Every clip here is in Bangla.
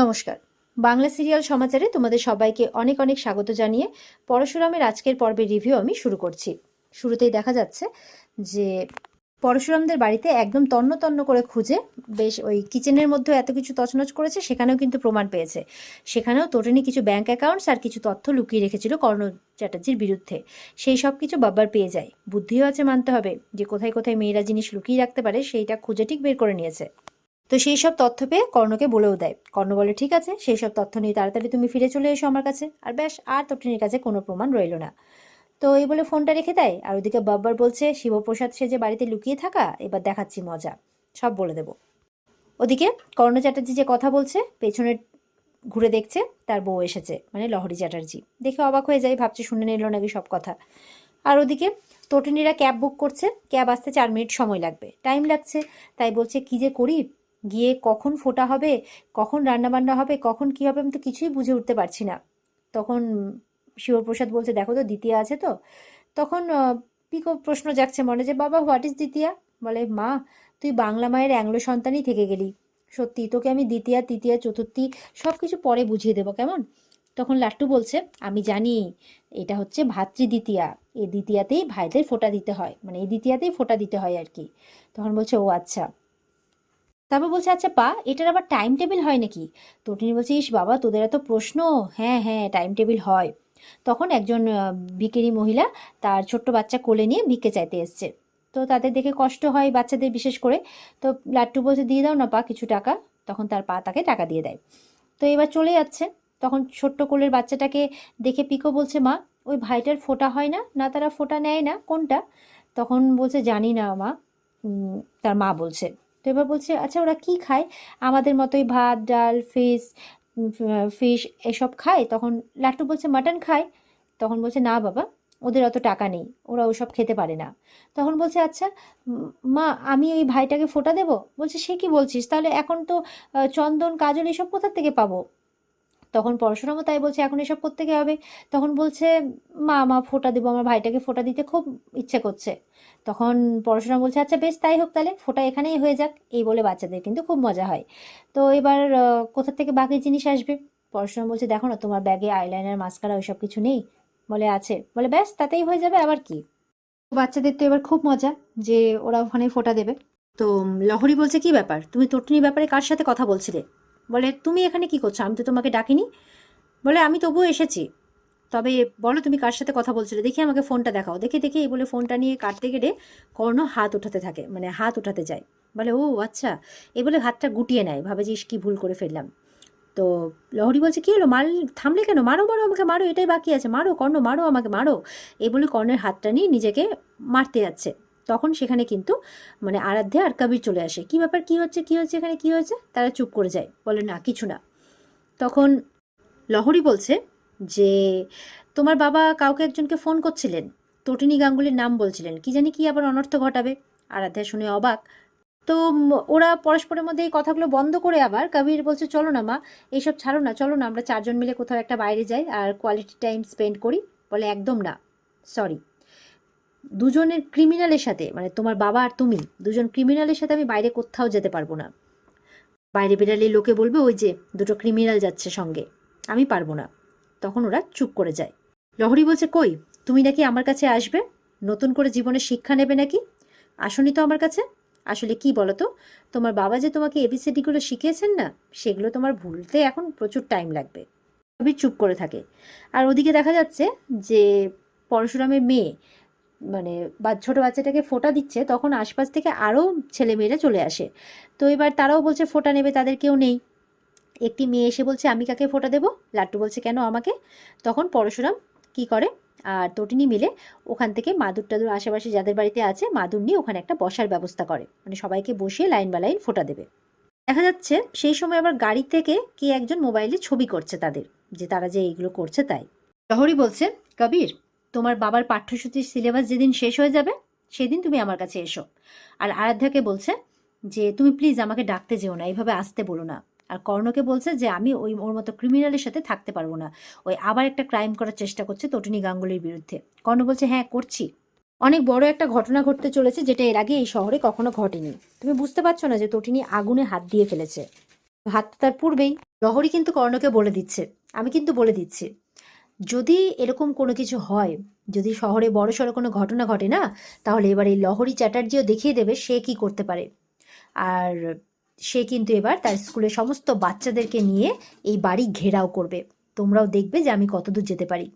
নমস্কার। বাংলা সিরিয়াল সমাচারে তোমাদের সবাইকে অনেক অনেক স্বাগত জানিয়ে পরশুরামের আজকের পর্বের রিভিউ আমি শুরু করছি। শুরুতেই দেখা যাচ্ছে যে পরশুরামদের বাড়িতে একদম তন্ন তন্ন করে খুঁজে বেশ ওই কিচেনের মধ্যে এত কিছু তছনছ করেছে, সেখানেও কিন্তু প্রমাণ পেয়েছে। সেখানেও তোটেনি কিছু ব্যাংক অ্যাকাউন্টস আর কিছু তথ্য লুকিয়ে রেখেছিল কর্ণ চ্যাটার্জির বিরুদ্ধে। সেই সব কিছু বাব্বার পেয়ে যায়। বুদ্ধিও আছে মানতে হবে যে কোথায় কোথায় মেয়েরা জিনিস লুকিয়ে রাখতে পারে, সেইটা খুঁজে ঠিক বের করে নিয়েছে। তো সেই সব তথ্য পেয়ে কর্ণকে বলেও দেয়। কর্ণ বলে, ঠিক আছে, সেই সব তথ্য নিয়ে তাড়াতাড়ি তুমি ফিরে চলে এসো আমার কাছে। আর ব্যাস, আর তটিনীর কাছে কোনো প্রমাণ রইল না। তো এই বলে ফোনটা রেখে দেয়, আর ওদিকে বাব্বার বলছে, শিবপ্রসাদ সে যে বাড়িতে লুকিয়ে থাকা, এবার দেখাচ্ছি মজা। সব বলে দেব। ওদিকে কর্ণ চ্যাটার্জি যে কথা বলছে, পেছনে ঘুরে দেখছে, তার বউ এসেছে মানে লহরি চ্যাটার্জি। দেখে অবাক হয়ে যায়, ভাবছে শুনে নিল নাকি সব কথা। আর ওদিকে তটিনীরা ক্যাব বুক করছে, ক্যাব আসতে চার মিনিট সময় লাগবে। টাইম লাগছে, তাই বলছে, কি যে করি গিয়ে কখন ফোটা হবে, কখন রান্নাবান্না হবে, কখন কী হবে আমি তো কিছুই বুঝে উঠতে পারছি না। তখন শিবপ্রসাদ বলছে, দেখো তো, দ্বিতীয়া আছে তো? তখন পিকো প্রশ্ন যাচ্ছে মনে, যে, বাবা হোয়াট ইজ দ্বিতীয়া? বলে, মা, তুই বাংলা মায়ের অ্যাংলো সন্তানই থেকে গেলি। সত্যি, তোকে আমি দ্বিতীয়া, তৃতীয়া, চতুর্থী সব কিছু পরে বুঝিয়ে দেবো, কেমন? তখন লাট্টু বলছে, আমি জানি, এটা হচ্ছে ভাতৃ দ্বিতীয়া। এই দ্বিতীয়াতেই ভাইদের ফোঁটা দিতে হয় মানে এই দ্বিতীয়াতেই ফোঁটা দিতে হয় আর কি। তখন বলছে, ও আচ্ছা। তারপর বলছে আচ্ছা পা, এটার আবার টাইম টেবিল হয় নাকি? তটিনী বলছে, ইস বাবা, তোদের এত প্রশ্ন? হ্যাঁ হ্যাঁ টাইম টেবিল হয়। তখন একজন ভিখিরি মহিলা তার ছোট্ট বাচ্চা কোলে নিয়ে ভিক্ষে চাইতে এসছে। তো তাদের দেখে কষ্ট হয় বাচ্চাদের বিশেষ করে। তো লাট্টু বলছে, দিয়ে দাও না পা, কিছু টাকা। তখন তার পা তাকে টাকা দিয়ে দেয়। তো এবার চলে যাচ্ছে। তখন ছোট্ট কোলের বাচ্চাটাকে দেখে পিকো বলছে, মা, ওই ভাইটার ফোঁটা হয় না? না, তারা ফোঁটা নেয় না? কোনটা? তখন বলছে, জানি না মা। তার মা বলছে এবার বলছে আচ্ছা ওরা কি খায়? আমাদের মতোই ভাত, ডাল ফিশ ফিশ এসব খায়। তখন লাট্টু বলছে, মাটন খায়? তখন বলছে, না বাবা, ওদের অত টাকা নেই, ওরা ওসব খেতে পারে না। তখন বলছে আচ্ছা মা, আমি ওই ভাইটাকে ফোটা দেব? বলছে, সে কি বলছিস? তাহলে এখন তো চন্দন, কাজল এসব কোথার থেকে পাবো? তখন পরশুরামও তাই বলছে, এখন এসব থেকে হবে? তখন বলছে, মা মা, ফোঁটা দেবো, আমার ভাইটাকে ফোঁটা দিতে খুব ইচ্ছে করছে। তখন পরশুরাম বলছে আচ্ছা বেশ, তাই হোক তাহলে, ফোঁটা এখানেই হয়ে যাক। এই বলে বাচ্চাদের কিন্তু খুব মজা হয়। তো এবার কোথা থেকে বাকি জিনিস আসবে? পরশুরাম বলছে, দেখো না, তোমার ব্যাগে আইলাইনার, মাস্কারা, ওইসব কিছু নেই। বলে, আছে। বলে, ব্যাস, তাতেই হয়ে যাবে, আবার কি? বাচ্চাদের তো এবার খুব মজা যে ওরা ওখানে ফোঁটা দেবে। তো লহরি বলছে, কি ব্যাপার? তুমি তটনির ব্যাপারে কার সাথে কথা বলছিলে? বলে, তুমি এখানে কি করছ? আমি তো তোমাকে ডাকিনি। বলে, আমি তবুও এসেছি। তবে বলো তুমি কার সাথে কথা বলছিলে? দেখি আমাকে ফোনটা দেখাও। দেখে দেখে এই বলে ফোনটা নিয়ে কাটতে গেলে কর্ণ হাত উঠাতে থাকে মানে হাত উঠাতে যায়। বলে, ও আচ্ছা। এই বলে হাতটা গুটিয়ে নেয়, ভাবে যে কি ভুল করে ফেললাম। তো লহরি বলছে, কি হলো? মার থামলে কেন? মারো মারো আমাকে, মারো, এটাই বাকি আছে। মারো, কর্ণ, মারো আমাকে, মারো। এই বলে কর্ণের হাতটা নিয়ে নিজেকে মারতে যাচ্ছে। তখন সেখানে কিন্তু মানে আরাধ্যা আর কবির চলে আসে। কি ব্যাপার? কি হচ্ছে? কি হচ্ছে এখানে? কি হয়েছে? তারা চুপ করে যায়। বলে, না, কিছু না। তখন লহরি বলছে যে, তোমার বাবা কাউকে একজনকে ফোন করছিলেন। তটিনী গাঙ্গুলির নাম বলছিলেন। কি জানি কি আবার অনর্থ ঘটাবে? আরাধ্যা শুনে অবাক। তো ওরা পরস্পরের মধ্যে এই কথাগুলো বন্ধ করে আবার? কবির বলছে, চলো না মা এইসব ছাড়ো না, চলো না, আমরা চারজন মিলে কোথাও একটা বাইরে যাই আর কোয়ালিটি টাইম স্পেন্ড করি। বলে, একদম না সরি দুজনের ক্রিমিনালের সাথে মানে তোমার বাবা আর তুমি, দুজন ক্রিমিনালের সাথে আমি বাইরে কোথাও যেতে পারব না। বাইরে বেরালে লোকে বলবে, ওই যে, দুটো ক্রিমিনাল যাচ্ছে সঙ্গে, আমি পারব না। তখন ওরা চুপ করে যায়। লহরি বলছে, কই, তুমি নাকি আমার কাছে আসবে? নতুন করে জীবনে শিক্ষা নেবে নাকি? আসনি তো আমার কাছে? আসলে কি বলো তো তোমার বাবা যে তোমাকে এবিসিডিগুলো শিখিয়েছেন না, সেগুলো তোমার ভুলতে এখন প্রচুর টাইম লাগবে। কবির চুপ করে থাকে। আর ওদিকে দেখা যাচ্ছে যে পরশুরামের মেয়ে মানে বা ছোটো বাচ্চাটাকে ফোঁটা দিচ্ছে, তখন আশপাশ থেকে আরও ছেলেমেয়েরা চলে আসে। তো এবার তারাও বলছে, ফোঁটা নেবে, তাদের কেউ নেই। একটি মেয়ে এসে বলছে, আমি কাকে ফোঁটা দেবো? লাট্টু বলছে, কেন আমাকে? তখন পরশুরাম কি করে? আর তটিনী মিলে ওখান থেকে মাদুর টাদুর আশেপাশে যাদের বাড়িতে আছে, মাদুর নিয়ে ওখানে একটা বসার ব্যবস্থা করে। মানে সবাইকে বসিয়ে লাইন বা লাইন ফোঁটা দেবে। দেখা যাচ্ছে, সেই সময় আবার গাড়ি থেকে কে একজন মোবাইলে ছবি করছে তাদের, যে তারা যে এইগুলো করছে তাই। লহরি বলছে, কবির তোমার বাবার পাঠ্যসূচির সিলেবাস যেদিন শেষ হয়ে যাবে, সেদিন তুমি আমার কাছে এসো। আর আরাধ্যাকে বলছে যে, তুমি প্লিজ আমাকে ডাকতে যেও না এইভাবে আসতে বলো না। আর কর্ণকে বলছে যে, আমি ওই, ওর মতো ক্রিমিনালের সাথে থাকতে পারব না। ওই আবার একটা ক্রাইম করার চেষ্টা করছে তটিনী গাঙ্গুলির বিরুদ্ধে। কর্ণ বলছে হ্যাঁ করছি। অনেক বড় একটা ঘটনা ঘটতে চলেছে যেটা এর আগে এই শহরে কখনো ঘটেনি। তুমি বুঝতে পারছ না যে তটিনী আগুনে হাত দিয়ে ফেলেছে। হাত তার পূর্বেই। লহরী কিন্তু কর্ণকে বলে দিচ্ছে। আমি কিন্তু বলে দিচ্ছি। যদি এরকম কোনো কিছু হয়, যদি শহরে বড় সড়ো কোনো ঘটনা ঘটে না, তাহলে এবার এই লহরী চ্যাটার্জিও দেখিয়ে দেবে সে কি করতে পারে। আর সে কিন্তু এবার তার স্কুলের সমস্ত বাচ্চাদেরকে নিয়ে এই বাড়ি ঘেরাও করবে। তোমরাও দেখবে যে আমি কতদূর যেতে পারি।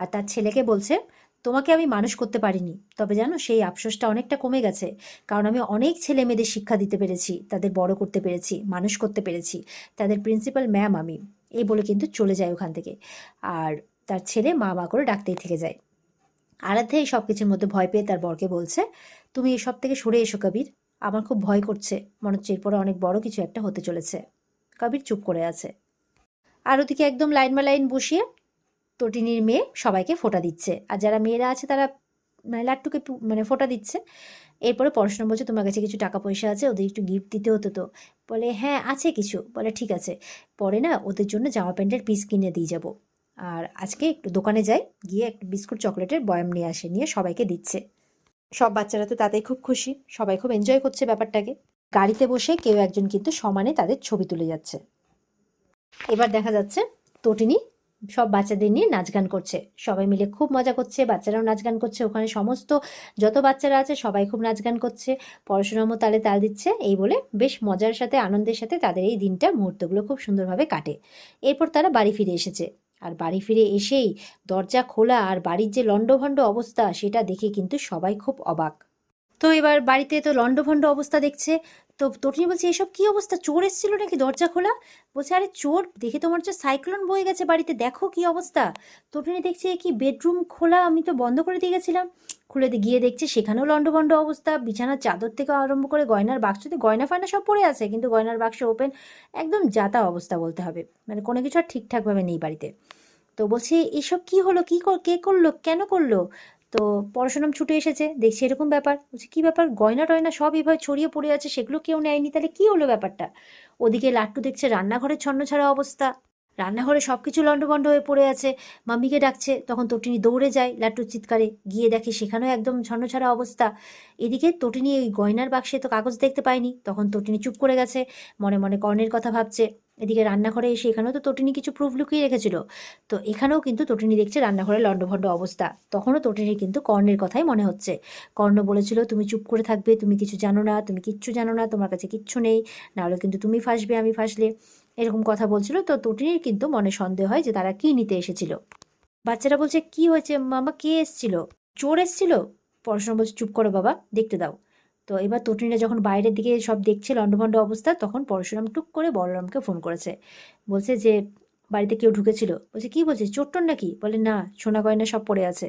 আর তার ছেলেকে বলছে, তোমাকে আমি মানুষ করতে পারিনি। তবে জানো, সেই আফসোসটা অনেকটা কমে গেছে। কারণ আমি অনেক ছেলে মেয়েদের শিক্ষা দিতে পেরেছি, তাদের বড় করতে পেরেছি, মানুষ করতে পেরেছি। তাদের প্রিন্সিপাল ম্যাম আমি। এই বলে কিন্তু চলে যায় ওখান থেকে। আর তার ছেলে মা মা করে ডাকতেই থেকে যায়। আরাধ্যা এই সব কিছুর মধ্যে ভয় পেয়ে তার বরকে বলছে, তুমি এসব থেকে সরে এসো কবির। আমার খুব ভয় করছে। মনে হচ্ছে এরপরে অনেক বড় কিছু একটা হতে চলেছে। কবির চুপ করে আছে। আর ওদিকে একদম লাইন বা লাইন বসিয়ে তটিনীর মেয়ে সবাইকে ফোটা দিচ্ছে। আর যারা মেয়েরা আছে তারা মানে লাট্টুকে মানে ফোঁটা দিচ্ছে। এরপরে পড়াশোনা বলছে, তোমার কাছে কিছু টাকা পয়সা আছে, ওদের একটু গিফট দিতে হতো তো। বলে হ্যাঁ আছে কিছু। বলে, ঠিক আছে। পরে না, ওদের জন্য জামা প্যান্টের পিস কিনে দিয়ে যাব। আর আজকে একটু দোকানে যাই, গিয়ে একটু বিস্কুট, চকলেটের বয়াম নিয়ে আসে, নিয়ে সবাইকে দিচ্ছে। সব বাচ্চারা তো তাতেই খুব খুশি। সবাই খুব এনজয় করছে ব্যাপারটাকে। গাড়িতে বসে কেউ একজন কিন্তু সমানে তাদের ছবি তুলে যাচ্ছে। এবার দেখা যাচ্ছে তটিনী সব বাচ্চাদের নিয়ে নাচ গান করছে। সবাই মিলে খুব মজা করছে, বাচ্চারাও নাচ গান করছে। ওখানে সমস্ত যত বাচ্চারা আছে সবাই খুব নাচ গান করছে। পড়াশোনামও তালে তাল দিচ্ছে। এই বলে বেশ মজার সাথে, আনন্দের সাথে তাদের এই দিনটা, মুহূর্তগুলো খুব সুন্দরভাবে কাটে। এরপর তারা বাড়ি ফিরে এসেছে। আর বাড়ি ফিরে এসেই দরজা খোলা আর বাড়ির যে লণ্ডভণ্ড অবস্থা, সেটা দেখে কিন্তু সবাই খুব অবাক। তো এবার বাড়িতে তো লণ্ডভণ্ড অবস্থা দেখছে। তো তটিনী বলছে, এসব কি অবস্থা? চোর এসেছিল নাকি দরজা খোলা? বলছে, আরে চোর, দেখে তোমার হচ্ছে সাইক্লোন বয়ে গেছে বাড়িতে, দেখো কি অবস্থা। তটিনী দেখছে কি বেডরুম খোলা, আমি তো বন্ধ করে দিয়ে গেছিলাম। খুলে গিয়ে দেখছে, সেখানেও লণ্ডভণ্ড অবস্থা, বিছানার চাদর থেকে আরম্ভ করে গয়নার বাক্সতে গয়না ফয়না সব পড়ে আছে, কিন্তু গয়নার বাক্স ওপেন একদম যাতা অবস্থা বলতে হবে। মানে কোনো কিছু আর ঠিকঠাকভাবে নেই বাড়িতে। তো বলছে, এসব কি হলো? কি কে করল? কেন করল? তো পড়াশোনা ছুটে এসেছে, দেখছি এরকম ব্যাপার। বলছে, কি ব্যাপার? গয়না টয়না সব এভাবে ছড়িয়ে পড়ে আছে, সেগুলো কেউ নেয়নি? তাহলে কি হলো ব্যাপারটা? ওদিকে লাট্টু দেখছে রান্নাঘরের ছন্ন ছাড়া অবস্থা। রান্নাঘরে সব কিছু লণ্ডভণ্ড হয়ে পড়ে আছে। মাম্মিকে ডাকছে, তখন তটিনী দৌড়ে যায় লাট্টুর চিৎকারে। গিয়ে দেখে সেখানেও একদম ছন্ন ছাড়া অবস্থা। এদিকে তটিনী ওই গয়নার বাক্সে তো কাগজ দেখতে পায়নি। তখন তটিনী চুপ করে গেছে, মনে মনে কর্ণের কথা ভাবছে। এদিকে রান্নাঘরে এসে এখানেও তো তটিনী কিছু প্রুফ লুকিয়ে রেখেছিল। তো এখানেও কিন্তু তটিনী দেখছে রান্নাঘরে লণ্ডভণ্ড অবস্থা। তখনও তটিনীর কিন্তু কর্ণের কথাই মনে হচ্ছে। কর্ণ বলেছিল, তুমি চুপ করে থাকবে, তুমি কিছু জানো না, তুমি কিচ্ছু জানো না, তোমার কাছে কিচ্ছু নেই, নাহলে কিন্তু তুমি ফাঁসবে, আমি ফাঁসলে। এরকম কথা বলছিল। তো তটিনীর কিন্তু মনে সন্দেহ হয় যে তারা কি নিতে এসেছিল। বাচ্চারা বলছে, কি হয়েছে, মামা কে এসেছিল? চোর এসেছিল? পড়াশোনা বলছে, চুপ করো বাবা, দেখতে দাও। তো এবার তটিনীরা যখন বাইরের দিকে সব দেখছে লণ্ডভণ্ড অবস্থা, তখন পরশুরাম টুক করে বলরামকে ফোন করেছে। বলছে যে, বাড়িতে কেউ ঢুকেছিল? বলছে, কি বলছিস? চোরটোর নাকি? বলে, না, সোনা গয়না সব পড়ে আছে।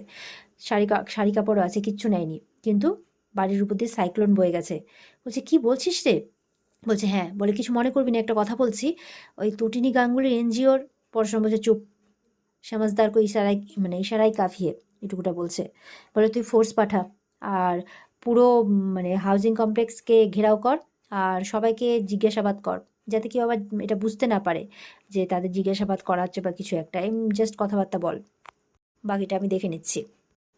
শাড়ি শাড়ি কাপড়ও আছে, কিচ্ছু নেয়নি। কিন্তু বাড়ির উপর দিয়ে সাইক্লোন বয়ে গেছে। বলছে, কি বলছিস রে? বলছে হ্যাঁ বলে, কিছু মনে করবি না, একটা কথা বলছি। ওই তটিনী গাঙ্গুলির এনজিওর পড়াশোনা বলছে, চুপ। শ্যামাজদার কো ইশারাই মানে ইশারাই কাফিয়ে। এটুকুটা বলছে। বলে, তুই ফোর্স পাঠা। আর পুরো মানে হাউজিং কমপ্লেক্সকে ঘেরাও কর আর সবাইকে জিজ্ঞাসাবাদ কর, যাতে কেউ আবার এটা বুঝতে না পারে যে তাদের জিজ্ঞাসাবাদ করা হচ্ছে বা কিছু একটা। জাস্ট কথাবার্তা বল। বাকিটা আমি দেখে নিচ্ছি।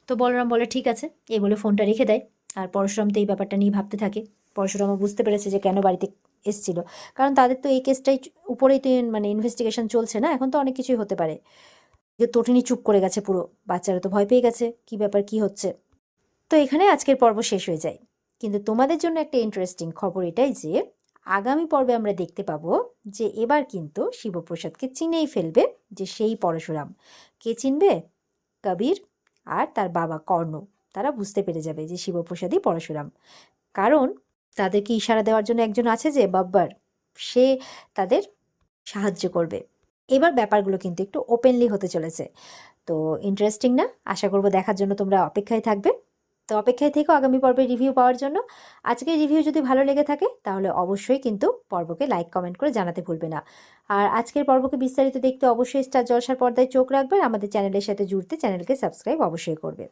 তো বলরাম বলে, ঠিক আছে। এই বলে ফোনটা রেখে দেয়। আর পরশুরাম তো এই ব্যাপারটা নিয়ে ভাবতে থাকে। পরশুরামও বুঝতে পেরেছে যে কেন বাড়িতে এসছিল। কারণ তাদের তো এই কেসটাই উপরেই তো মানে ইনভেস্টিগেশন চলছে না? এখন তো অনেক কিছুই হতে পারে। যে, তটিনী চুপ করে গেছে পুরো। বাচ্চারা তো ভয় পেয়ে গেছে। কি ব্যাপার, কি হচ্ছে? তো এখানে আজকের পর্ব শেষ হয়ে যায়। কিন্তু তোমাদের জন্য একটা ইন্টারেস্টিং খবর এটাই যে, আগামী পর্বে আমরা দেখতে পাবো যে এবার কিন্তু শিবপ্রসাদকে চিনেই ফেলবে যে সেই পরশুরাম। কে চিনবে? কবির আর তার বাবা কর্ণ। তারা বুঝতে পেরে যাবে যে শিবপ্রসাদই পরশুরাম। কারণ তাদেরকে ইশারা দেওয়ার জন্য একজন আছে যে বাব্বার। সে তাদের সাহায্য করবে। এবার ব্যাপারগুলো কিন্তু একটু ওপেনলি হতে চলেছে। তো ইন্টারেস্টিং না? আশা করব দেখার জন্য তোমরা অপেক্ষায় থাকবে। তো অপেক্ষায় থেকো আগামী পর্বের রিভিউ পাওয়ার জন্য। আজকের রিভিউ যদি ভালো লেগে থাকে, তাহলে অবশ্যই কিন্তু পর্বকে লাইক কমেন্ট করে জানাতে ভুলবে না। আর আজকের পর্বকে বিস্তারিত দেখতে অবশ্যই স্টার জলসার পর্দায় চোখ রাখবেন, আমাদের চ্যানেলের সাথে জুড়তে চ্যানেলকে সাবস্ক্রাইব অবশ্যই করবে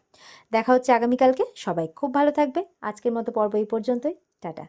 দেখা হচ্ছে আগামীকালকে, সবাই খুব ভালো থাকবে আজকের মতো পর্ব এই পর্যন্তই। টাটা।